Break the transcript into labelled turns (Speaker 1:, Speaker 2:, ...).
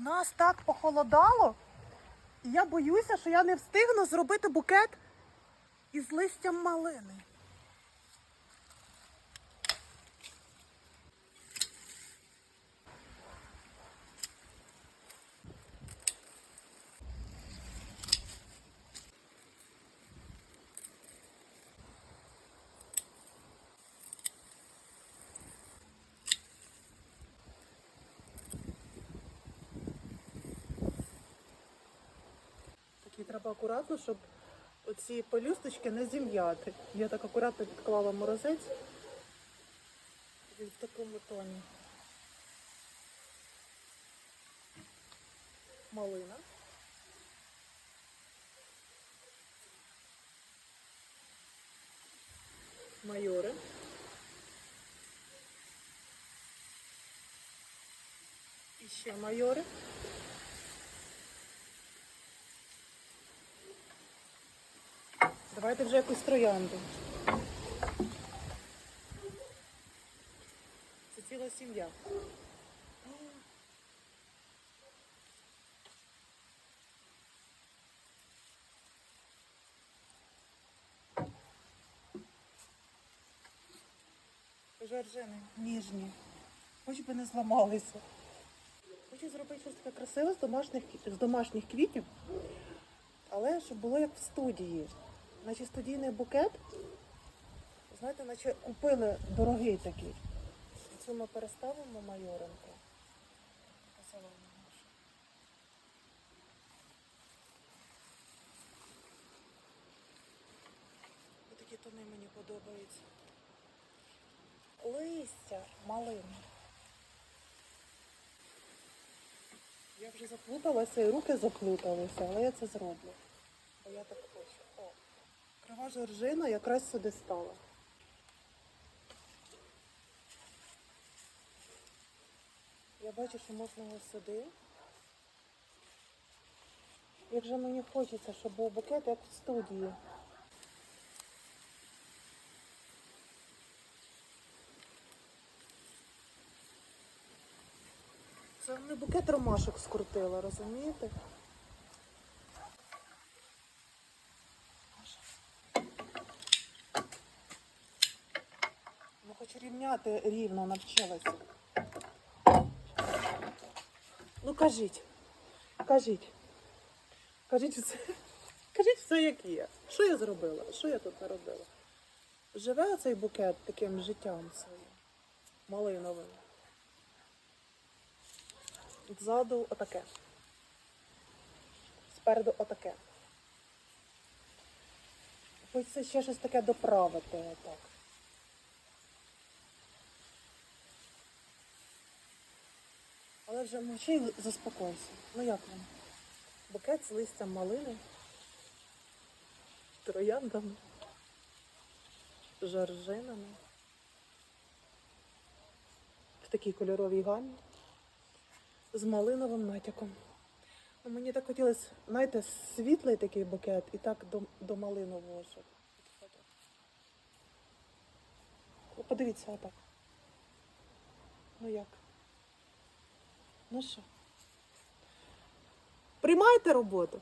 Speaker 1: Нас так похолодало, і я боюся, що я не встигну зробити букет із листям малини. Такі треба акуратно, щоб оці пелюсточки не зім'яти. Я так акуратно підклала морозець. Він в такому тоні. Малина. Майори. І ще майори. Давайте вже якусь троянду. Це ціла сім'я. Жоржини ніжні. Хоч би не зламалися. Хочу зробити щось таке красиве з домашніх, з домашніх квітів, але щоб було як в студії. Наче студійний букет. Знаєте, наче купили дорогий такий. Цю ми переставимо майоринку. Ось такі тони мені подобаються. Листя малини. Я вже заплуталася і руки заплуталися, але я це зроблю. Бо я так крива жоржина якраз сюди стала. Я бачу, що можна його сюди. Як же мені хочеться, щоб був букет, як в студії. Це не букет ромашок скрутила, розумієте? Хоч рівняти рівно навчилася. Ну кажіть, кажіть. Кажіть все. Кажіть все, як є. Що я зробила? Що я тут наробила? Живе цей букет таким життям своїм, малиновим. Ззаду отаке. Спереду отаке. Хочеться ще щось таке доправити отак. Але вже мовчи і заспокойся. Ну як вам? Букет з листям малини, трояндами, жоржинами. В такій кольоровій гамі з малиновим натяком. Ну, мені так хотілося, знаєте, світлий такий букет і так до, до малинового. щоб підходив. Подивіться отак. Ну як? Ну що? Приймайте роботу.